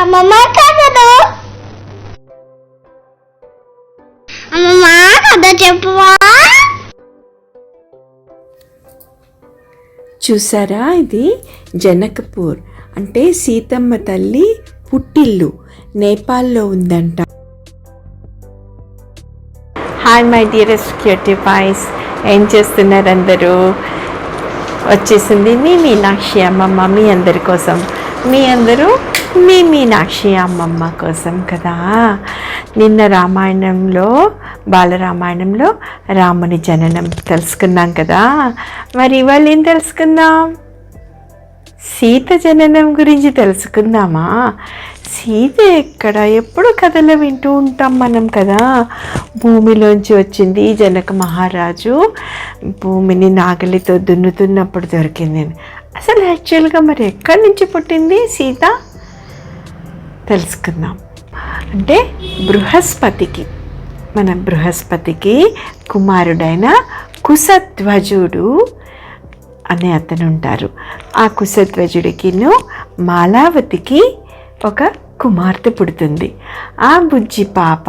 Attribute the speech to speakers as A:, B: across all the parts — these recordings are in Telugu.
A: అమ్మమ్మ కథలు అమ్మమ్మ కథ చెప్పువా
B: చూసారా ఇది? జనకపూర్. అంటే సీతమ్మ తల్లి పుట్టిల్లు. నేపాల్లో ఉందంట. Hi my dearest cutie boys ఏం చేస్తున్నారు అందరూ వచ్చేసింది మీ మీనాక్షి అమ్మమ్మ మీ అందరి కోసం. మీ అందరూ మీ మీనాక్షి అమ్మమ్మ కోసం కదా. నిన్న రామాయణంలో బాలరామాయణంలో రాముని జననం తెలుసుకున్నాం కదా. మరి ఇవాళ ఏం తెలుసుకుందాం? సీత జననం గురించి తెలుసుకుందామా? సీత ఎక్కడ ఎప్పుడు కథలు వింటూ ఉంటాం మనం కదా. భూమిలోంచి వచ్చింది జనక మహారాజు. భూమిని నాగలితో దున్నుతున్నప్పుడు దొరికింది. అసలు యాక్చువల్గా మరి ఎక్కడి నుంచి పుట్టింది సీత? తెలుసుకుందాం. అంటే బృహస్పతికి మన బృహస్పతికి కుమారుడైన కుశధ్వజుడు అనే అతను ఉంటారు ఆ కుశధ్వజుడికిను మాలావతికి ఒక కుమార్తె పుడుతుంది. ఆ బుజ్జి పాప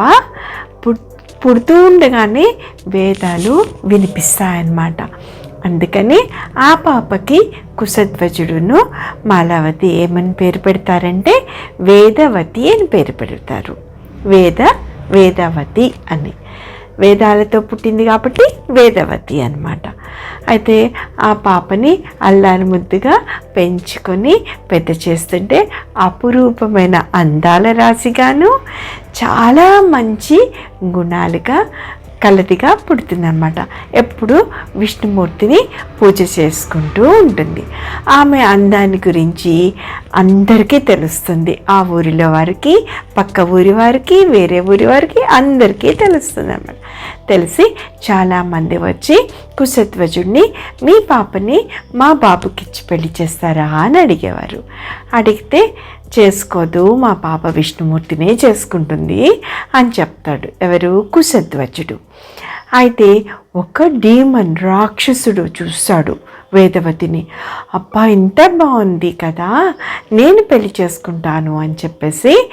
B: పుడుతూ ఉండగానే వేదాలు వినిపిస్తాయన్నమాట. అందుకని ఆ పాపకి కుశధ్వజుడును మాలావతి ఏమని పేరు పెడతారంటే వేదవతి అని పేరు పెడతారు. వేద వేదవతి అని. వేదాలతో పుట్టింది కాబట్టి వేదవతి అనమాట అయితే ఆ పాపని అల్లారి ముద్దుగా పెంచుకొని పెద్ద చేస్తుంటే అపురూపమైన అందాల రాశిగాను చాలా మంచి గుణాలుగా కలదిగా పుడుతుందన్నమాట. ఎప్పుడు విష్ణుమూర్తిని పూజ చేసుకుంటూ ఉంటుంది. ఆమె అందాన్ని గురించి అందరికీ తెలుస్తుంది. ఆ ఊరిలో వారికి పక్క ఊరి వారికి వేరే ఊరి వారికి అందరికీ తెలుస్తుంది అన్నమాట తెలిసి చాలామంది వచ్చి కుశధ్వజుడిని మీ పాపని మా బాబుకిచ్చి పెళ్ళి చేస్తారా? అని అడిగేవారు. అడిగితే చేసుకోదు మా పాప విష్ణుమూర్తినే చేసుకుంటుంది అని చెప్తాడు. ఎవరు? కుశధ్వజుడు. అయితే ఒక డీమన్ రాక్షసుడు చూస్తాడు వేదవతిని. అబ్బా ఇంత బాగుంది కదా నేను పెళ్ళి చేసుకుంటాను అని చెప్పేసి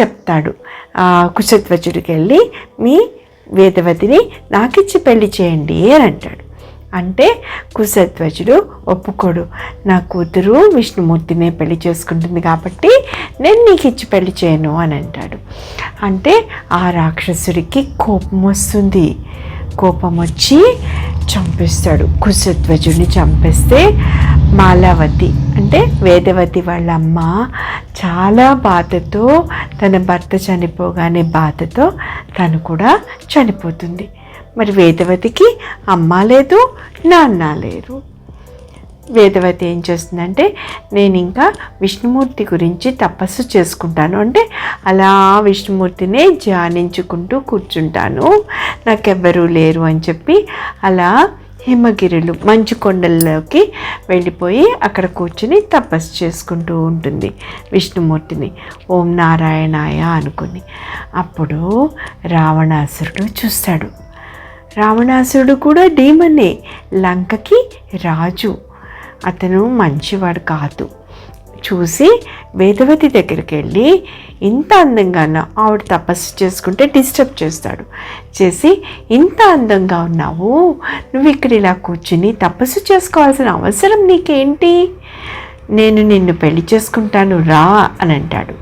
B: చెప్తాడు. ఆ, కుశధ్వజుడికి వెళ్ళి మీ వేదవతిని నాకిచ్చి పెళ్ళి చేయండి అని అంటాడు. అంటే కుశధ్వజుడు ఒప్పుకోడు. నా కూతురు విష్ణుమూర్తినే పెళ్ళి చేసుకుంటుంది కాబట్టి నేను నీకు ఇచ్చి పెళ్ళి చేయను అని అంటాడు. అంటే ఆ రాక్షసుడికి కోపం వస్తుంది. కోపం వచ్చి చంపేస్తాడు. కుశధ్వజుడిని చంపేస్తే మాలావతి అంటే వేదవతి వాళ్ళ అమ్మ చాలా బాధతో తన భర్త చనిపోగానే బాధతో తను కూడా చనిపోతుంది. మరి వేదవతికి అమ్మ లేదు నాన్న లేరు. వేదవతి ఏం చేస్తుందంటే నేను ఇంకా విష్ణుమూర్తి గురించి తపస్సు చేసుకుంటాను. అంటే అలా విష్ణుమూర్తినే ధ్యానించుకుంటూ కూర్చుంటాను. నాకెవ్వరూ లేరు అని చెప్పి అలా హిమగిరులు మంచు కొండల్లోకి వెళ్ళిపోయి అక్కడ కూర్చుని తపస్సు చేసుకుంటూ ఉంటుంది విష్ణుమూర్తిని. ఓం నారాయణాయ అనుకుని. అప్పుడు రావణాసురుడు చూస్తాడు. రావణాసురుడు కూడా డీమనే లంకకి రాజు. అతను మంచివాడు కాదు. చూసి వేదవతి దగ్గరికి వెళ్ళి ఇంత అందంగాన ఆవిడ తపస్సు చేసుకుంటే డిస్టర్బ్ చేస్తాడు. చేసి ఇంత అందంగా ఉన్నావు. నువ్వు ఇక్కడ ఇలా కూర్చుని తపస్సు చేసుకోవాల్సిన అవసరం నీకేంటి? నేను నిన్ను పెళ్ళి చేసుకుంటాను రా అని అంటాడు.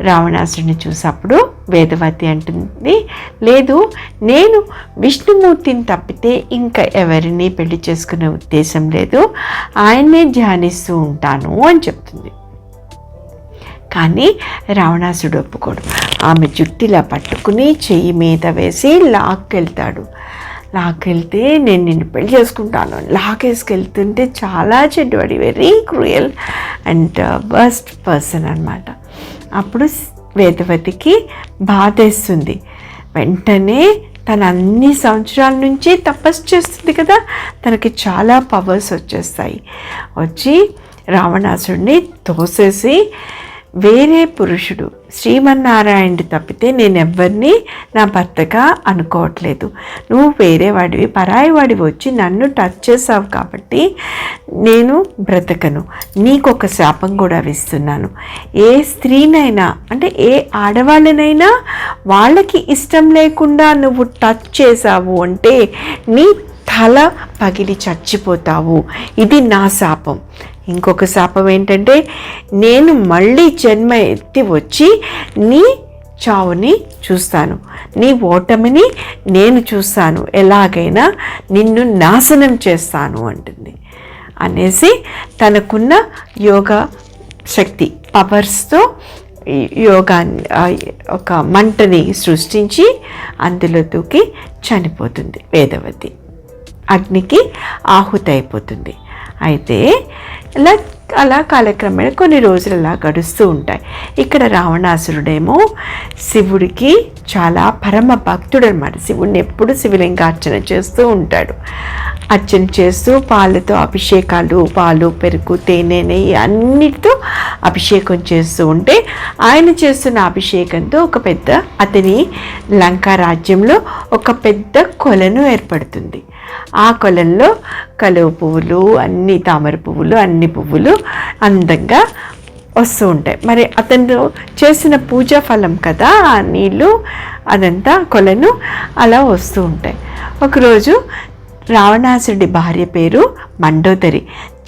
B: రావణాసుడిని చూసినప్పుడు వేదవతి అంటుంది లేదు నేను విష్ణుమూర్తిని తప్పితే ఇంకా ఎవరిని పెళ్ళి చేసుకునే ఉద్దేశం లేదు. ఆయన్నే ధ్యానిస్తూ ఉంటాను అని చెప్తుంది. కానీ రావణాసుడు ఒప్పుకోడు. ఆమె జుట్టిలా పట్టుకుని చెయ్యి మీద వేసి లాక్కెళ్తాడు. లాక్కెళ్తే నేను నిన్ను పెళ్ళి చేసుకుంటాను. లాకేసుకెళ్తుంటే చాలా చెడ్డవాడి very cruel and best person అనమాట అప్పుడు వేదవతికి బాధేస్తుంది. వెంటనే తన అన్ని సంవత్సరాల నుంచి తపస్సు చేస్తుంది కదా తనకి చాలా పవర్స్ వచ్చేస్తాయి. వచ్చి రావణాసుడిని తోసేసి వేరే పురుషుడు శ్రీమన్నారాయణుడు తప్పితే నేను ఎవరిని నా భర్తగా అనుకోవట్లేదు. నువ్వు వేరే వాడివి పరాయి వాడివి వచ్చి నన్ను టచ్ చేసావు కాబట్టి నేను బ్రతకను. నీకు ఒక శాపం కూడా ఇస్తున్నాను ఏ స్త్రీనైనా అంటే ఏ ఆడవాళ్ళనైనా వాళ్ళకి ఇష్టం లేకుండా నువ్వు టచ్ చేసావు అంటే నీ తల పగిలి చచ్చిపోతావు. ఇది నా శాపం. ఇంకొక శాపం ఏంటంటే నేను మళ్ళీ జన్మ ఎత్తి వచ్చి నీ చావుని చూస్తాను. నీ ఓటమిని నేను చూస్తాను. ఎలాగైనా నిన్ను నాశనం చేస్తాను అంటుంది. అనేసి తనకున్న యోగ శక్తి పవర్స్తో యోగా ఒక మంటని సృష్టించి అందులో దూకి చనిపోతుంది వేదవతి. అగ్నికి ఆహుతి అయిపోతుంది. అయితే ఇలా అలా కాలక్రమేణ కొన్ని రోజులు అలా గడుస్తూ ఉంటాయి. ఇక్కడ రావణాసురుడేమో శివుడికి చాలా పరమ భక్తుడు అనమాట శివుడిని ఎప్పుడు శివలింగార్చన చేస్తూ ఉంటాడు. అర్చన చేస్తూ పాలతో అభిషేకాలు పాలు పెరుగు తేనె నెయ్యి అన్నిటితో అభిషేకం చేస్తూ ఉంటే ఆయన చేస్తున్న అభిషేకంతో ఒక పెద్ద అతని లంకా రాజ్యంలో ఒక పెద్ద కొలను ఏర్పడుతుంది. ఆ కొలంలో కలువ పువ్వులు అన్ని తామర పువ్వులు అన్ని పువ్వులు అందంగా వస్తూ ఉంటాయి. మరి అతను చేసిన పూజా ఫలం కదా ఆ నీళ్ళు అదంతా కొలను అలా వస్తూ ఉంటాయి. ఒకరోజు రావణాసుడి భార్య పేరు మండోదరి.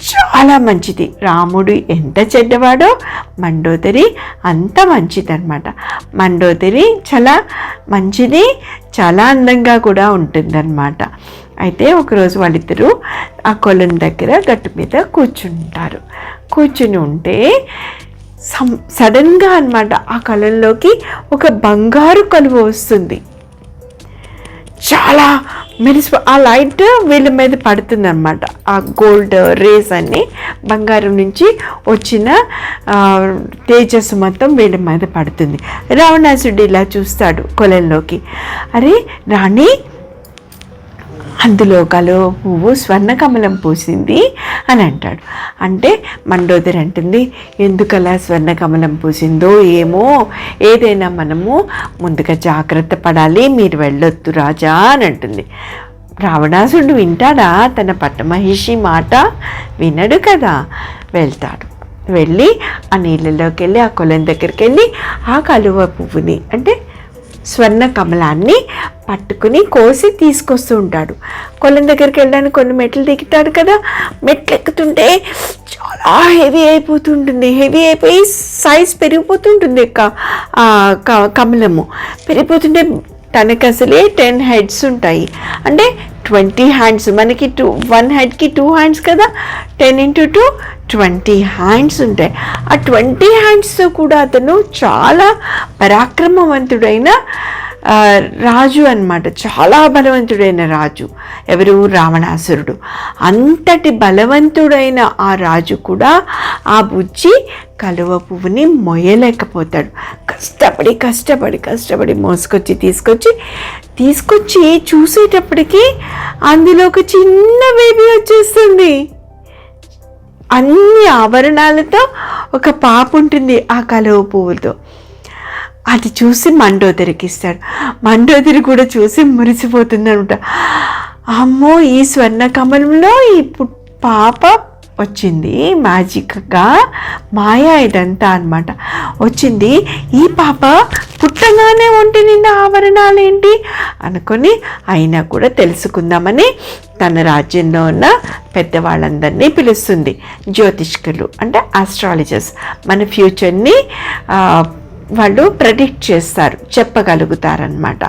B: చాలా మంచిది. రాముడు ఎంత చెడ్డవాడో మండోదరి అంత మంచిదన్నమాట. మండోదరి చాలా మంచిది చాలా అందంగా కూడా ఉంటుందన్నమాట. అయితే ఒకరోజు వాళ్ళిద్దరూ ఆ కొలను దగ్గర గట్టు మీద కూర్చుంటారు. కూర్చుని ఉంటే సమ్ సడన్గా అనమాట ఆ కొలంలోకి ఒక బంగారు కలువ వస్తుంది. చాలా మెరిసి ఆ లైట్ వీళ్ళ మీద పడుతుందన్నమాట. ఆ గోల్డ్ రేస్ అన్ని బంగారం నుంచి వచ్చిన తేజస్సు మొత్తం వీళ్ళ మీద పడుతుంది. రావణాసుడు ఇలా చూస్తాడు కొలంలోకి అరే రాణి అందులో కలో పువ్వు స్వర్ణకమలం పూసింది అని అంటాడు. అంటే మండోదరి అంటుంది ఎందుకలా స్వర్ణకమలం పూసిందో ఏమో? ఏదైనా మనము ముందుగా జాగ్రత్త పడాలి మీరు వెళ్ళొద్దు రాజా అని అంటుంది. రావణాసుడు వింటాడా? తన పట్టమహిషి మాట వినడు కదా. వెళ్తాడు. వెళ్ళి ఆ నీళ్ళలోకి వెళ్ళి ఆ కొలం దగ్గరికి వెళ్ళి ఆ కలువ పువ్వుని అంటే స్వర్ణ కమలాన్ని పట్టుకుని కోసి తీసుకొస్తూ ఉంటాడు. కొలం దగ్గరికి వెళ్ళడానికి కొన్ని మెట్లు దిగుతాడు కదా. మెట్లు ఎక్కుతుంటే చాలా హెవీ అయిపోతుంటుంది. హెవీ అయిపోయి సైజ్ పెరిగిపోతుంటుంది క- క- కమలము. పెరిగిపోతుంటే తనకి అసలే టెన్ హెడ్స్ ఉంటాయి. అంటే ట్వంటీ హ్యాండ్స్ మనకి టూ వన్ హెడ్కి టూ హ్యాండ్స్ కదా. Ten into two twenty hands ఉంటాయి ఆ ట్వంటీ హ్యాండ్స్తో కూడా అతను చాలా పరాక్రమవంతుడైన రాజు అన్నమాట. చాలా బలవంతుడైన రాజు. ఎవరు? రావణాసురుడు. అంతటి బలవంతుడైన ఆ రాజు కూడా ఆ బుజ్జి కలువ పువ్వుని మొయ్యలేకపోతాడు. కష్టపడి కష్టపడి కష్టపడి మోసుకొచ్చి తీసుకొచ్చి తీసుకొచ్చి చూసేటప్పటికి అందులో ఒక చిన్న బేబీ వచ్చేస్తుంది. అన్ని ఆభరణాలతో ఒక పాప ఉంటుంది ఆ కలువ పువ్వుతో అది చూసి మండోదరికి ఇస్తాడు మండోదరి కూడా చూసి మురిసిపోతుంది అనమాట అమ్మో ఈ స్వర్ణ కమలంలో ఈ పాప వచ్చింది. మ్యాజిక్గా మాయా ఇదంతా అన్నమాట. వచ్చింది. ఈ పాప పుట్టగానే ఒంటి నిండా ఆభరణాలు ఏంటి అనుకొని అయినా కూడా తెలుసుకుందామని తన రాజ్యంలో ఉన్న పెద్దవాళ్ళందరినీ పిలుస్తుంది. జ్యోతిష్కులు అంటే ఆస్ట్రాలజర్స్ మన ఫ్యూచర్ని వాళ్ళు ప్రెడిక్ట్ చేస్తారు చెప్పగలుగుతారనమాట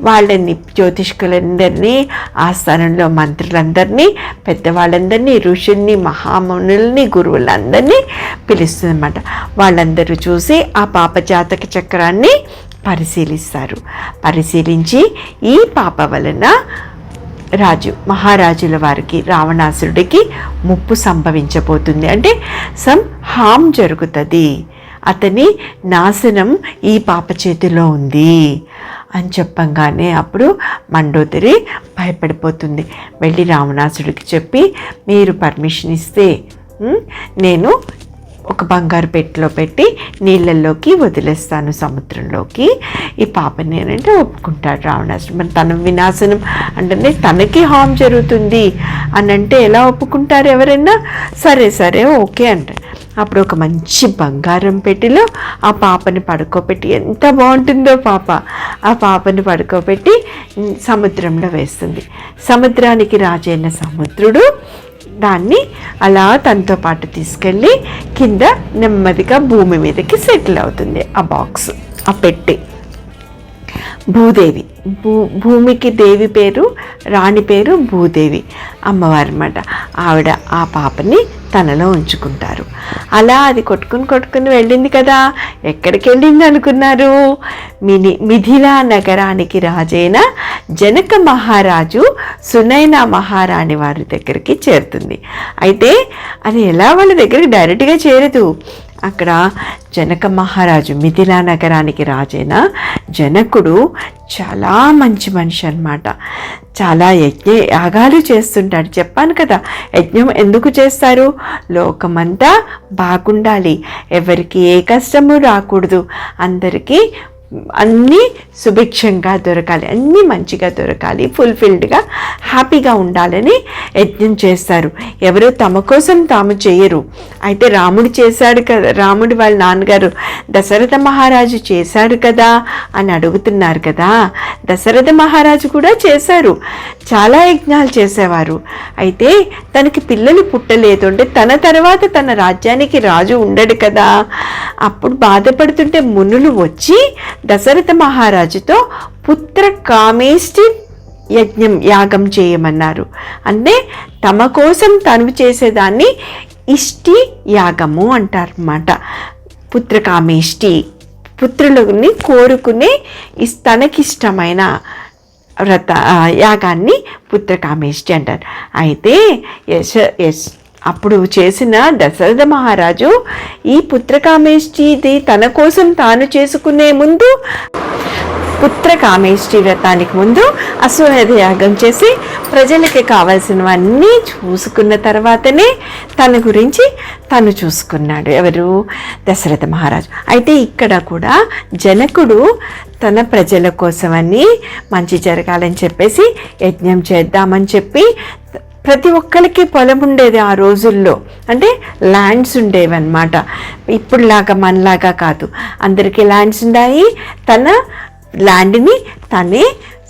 B: వాళ్ళని జ్యోతిష్కులందరినీ ఆస్థానంలో మంత్రులందరినీ పెద్దవాళ్ళందరినీ ఋషుల్ని మహామునుల్ని గురువులందరినీ పిలుస్తుందన్నమాట. వాళ్ళందరూ చూసి ఆ పాప జాతక చక్రాన్ని పరిశీలిస్తారు. పరిశీలించి ఈ పాప వలన రాజు మహారాజుల వారికి రావణాసురుడికి ముప్పు సంభవించబోతుంది. అంటే సమ్ హామ్ జరుగుతుంది. అతని నాశనం ఈ పాప చేతిలో ఉంది అని చెప్పంగానే అప్పుడు మండోదరి భయపడిపోతుంది. వెళ్ళి రావణాసుడికి చెప్పి మీరు పర్మిషన్ ఇస్తే నేను ఒక బంగారు పెట్టెలో పెట్టి నీళ్ళల్లోకి వదిలేస్తాను సముద్రంలోకి. ఈ పాపని ఏంటంటే ఒప్పుకుంటాడు రావణాసుడు. మరి తన వినాశనం అంటే తనకి హామ్ జరుగుతుంది అని అంటే ఎలా ఒప్పుకుంటారు ఎవరైనా? సరే సరే ఓకే అంటారు అప్పుడు ఒక మంచి బంగారం పెట్టిలో ఆ పాపని పడుకోబెట్టి ఎంత బాగుంటుందో పాప. ఆ పాపని పడుకోబెట్టి సముద్రంలో వేస్తుంది. సముద్రానికి రాజైన సముద్రుడు దాన్ని అలా తనతో పాటు తీసుకెళ్ళి కింద నెమ్మదిగా భూమి మీదకి సెటిల్ అవుతుంది ఆ బాక్స్ ఆ పెట్టి. భూదేవి భూ భూమికి దేవి పేరు రాణి పేరు భూదేవి అమ్మవారు అన్నమాట ఆవిడ ఆ పాపని తనలో ఉంచుకుంటారు. అలా అది కొట్టుకుని కొట్టుకుని వెళ్ళింది కదా. ఎక్కడికి వెళ్ళింది అనుకున్నారు? మిని మిథిలా నగరానికి రాజైన జనక మహారాజు సునైన మహారాణి వారి దగ్గరికి చేరుతుంది. అయితే అది ఎలా వాళ్ళ దగ్గరికి డైరెక్ట్గా చేరదు? అక్కడ జనక మహారాజు మిథిలా నగరానికి రాజైన జనకుడు చాలా మంచి మనిషి అనమాట చాలా యజ్ఞ యాగాలు చేస్తుంటాడు. చెప్పాను కదా యజ్ఞం ఎందుకు చేస్తారు? లోకమంతా బాగుండాలి. ఎవరికి ఏ కష్టము రాకూడదు. అందరికీ అన్నీ సుభిక్షంగా దొరకాలి అన్నీ మంచిగా దొరకాలి ఫుల్ఫిల్డ్గా హ్యాపీగా ఉండాలని యజ్ఞం చేస్తారు. ఎవరు తమ కోసం తాము చేయరు. అయితే రాముడు చేశాడు కదా రాముడు వాళ్ళ నాన్నగారు దశరథ మహారాజు చేశాడు కదా? అని అడుగుతున్నారు కదా. దశరథ మహారాజు కూడా చేశారు. చాలా యజ్ఞాలు చేసేవారు. అయితే తనకి పిల్లలు పుట్టలేదు అంటే తన తర్వాత తన రాజ్యానికి రాజు ఉండడు కదా. అప్పుడు బాధపడుతుంటే మునులు వచ్చి దశరథ మహారాజుతో పుత్ర కామేష్టి యజ్ఞం యాగం చేయమన్నారు. అంటే తమ కోసం తను చేసేదాన్ని ఇష్టి యాగము అంటారన్నమాట. పుత్రకామేష్టి పుత్రులని కోరుకునే తనకిష్టమైన వ్రత యాగాన్ని యాగాన్ని పుత్రకామేష్టి అంటారు. అయితే యశ యశ్ అప్పుడు చేసిన దశరథ మహారాజు ఈ పుత్రకామేష్టిది తన కోసం తాను చేసుకునే ముందు పుత్రకామేష్టి వ్రతానికి ముందు అశ్వమేధ యాగం చేసి ప్రజలకి కావాల్సినవన్నీ చూసుకున్న తర్వాతనే తన గురించి తను చూసుకున్నాడు. ఎవరు? దశరథ మహారాజు. అయితే ఇక్కడ కూడా జనకుడు తన ప్రజల కోసమని మంచి జరగాలని చెప్పేసి యజ్ఞం చేద్దామని చెప్పి ప్రతి ఒక్కరికి పొలం ఉండేది ఆ రోజుల్లో. అంటే ల్యాండ్స్ ఉండేవి అనమాట ఇప్పుడులాగా మనలాగా కాదు. అందరికీ ల్యాండ్స్ ఉన్నాయి తన ల్యాండ్ని తనే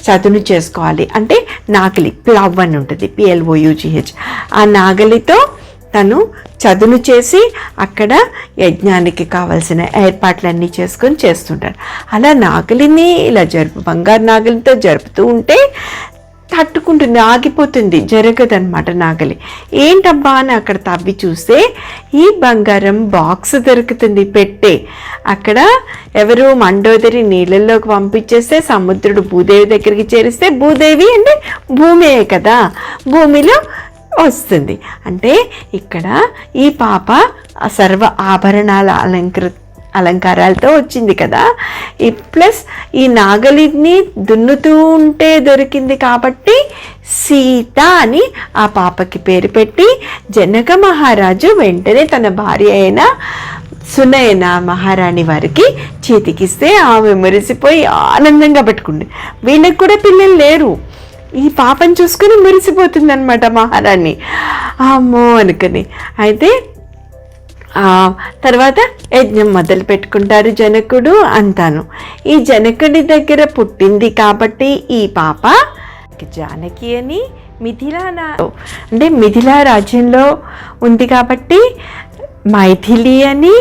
B: చదును చేసుకోవాలి. అంటే నాగలి ప్లవ్ అని ఉంటుంది. పిఎల్ఓయుజిహెచ్ ఆ నాగలితో తను చదును చేసి అక్కడ యజ్ఞానికి కావలసిన ఏర్పాట్లన్నీ చేసుకొని చేస్తుంటారు అలా నాగలిని ఇలా జరుపు బంగారు నాగలితో జరుపుతూ ఉంటే తట్టుకుంటుంది ఆగిపోతుంది జరగదన్నమాట నాగలి. ఏంటబ్బా అని అక్కడ తవ్వి చూస్తే ఈ బంగారం బాక్స్ దొరుకుతుంది పెట్టే. అక్కడ ఎవరు మండోదరి నీళ్ళల్లోకి పంపించేస్తే సముద్రుడు భూదేవి దగ్గరికి చేరిస్తే భూదేవి అంటే భూమే కదా భూమిలో వస్తుంది. అంటే ఇక్కడ ఈ పాప సర్వ ఆభరణాల అలంకృత అలంకారాలతో వచ్చింది కదా. ఈ ప్లస్ ఈ నాగలిని దున్నుతూ ఉంటే దొరికింది కాబట్టి సీత అని ఆ పాపకి పేరు పెట్టి జనక మహారాజు వెంటనే తన భార్య అయిన సునయన మహారాణి వారికి చేతికిస్తే ఆమె మురిసిపోయి ఆనందంగా పెట్టుకుంది వీళ్ళకి కూడా పిల్లలు లేరు. ఈ పాపని చూసుకుని మురిసిపోతుంది అనమాట మహారాణి. అమ్మో అనుకుని. అయితే తర్వాత యజ్ఞం మొదలు పెట్టుకుంటారు జనకుడు అంతాను ఈ జనకుడి దగ్గర పుట్టింది కాబట్టి ఈ పాప జానకి అని మిథిలా అంటే మిథిలా రాజ్యంలో ఉంది కాబట్టి మైథిలి అని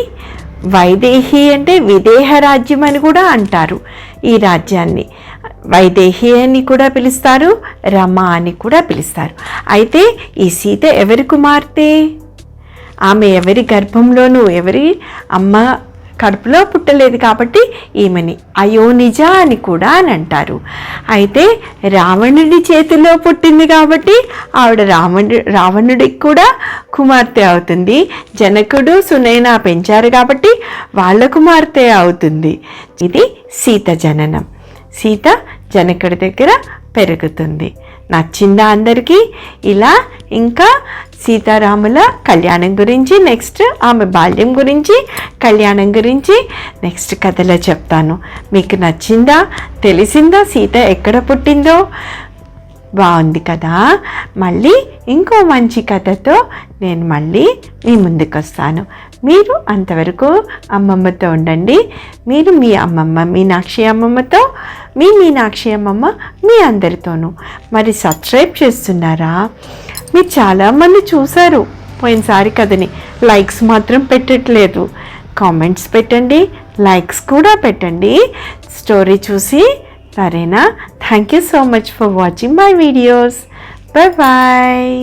B: వైదేహి అంటే విదేహ రాజ్యం అని కూడా అంటారు ఈ రాజ్యాన్ని. వైదేహి అని కూడా పిలుస్తారు రమ అని కూడా పిలుస్తారు. అయితే ఈ సీత ఎవరి కుమార్తె? ఆమె ఎవరి గర్భంలోనూ ఎవరి అమ్మ కడుపులో పుట్టలేదు కాబట్టి ఈమెని అయోనిజ అని కూడా అని అంటారు. అయితే రావణుడి చేతిలో పుట్టింది కాబట్టి ఆవిడ రావణుడి రావణుడికి కూడా కుమార్తె అవుతుంది. జనకుడు సునైన పెంచారు కాబట్టి వాళ్ళ కుమార్తె అవుతుంది. ఇది సీత జననం. సీత జనకుడి దగ్గర పెరుగుతుంది. నచ్చిందా అందరికీ? ఇలా ఇంకా సీతారాముల కళ్యాణం గురించి నెక్స్ట్ ఆమె బాల్యం గురించి కళ్యాణం గురించి నెక్స్ట్ కథలో చెప్తాను. మీకు నచ్చిందా తెలిసిందా సీత ఎక్కడ పుట్టిందో? బాగుంది కదా. మళ్ళీ ఇంకో మంచి కథతో నేను మళ్ళీ మీ ముందుకు వస్తాను మీరు అంతవరకు అమ్మమ్మతో ఉండండి. మీరు మీ అమ్మమ్మ మీనాక్షి అమ్మమ్మతో మీ మీనాక్షి అమ్మమ్మ మీ అందరితోనూ. మరి సబ్స్క్రైబ్ చేస్తున్నారా? మీరు చాలామంది చూశారు. పోయినసారి కథని లైక్స్ మాత్రం పెట్టట్లేదు. కామెంట్స్ పెట్టండి లైక్స్ కూడా పెట్టండి. స్టోరీ చూసి సరేనా? Thank you so much for watching my videos. Bye bye.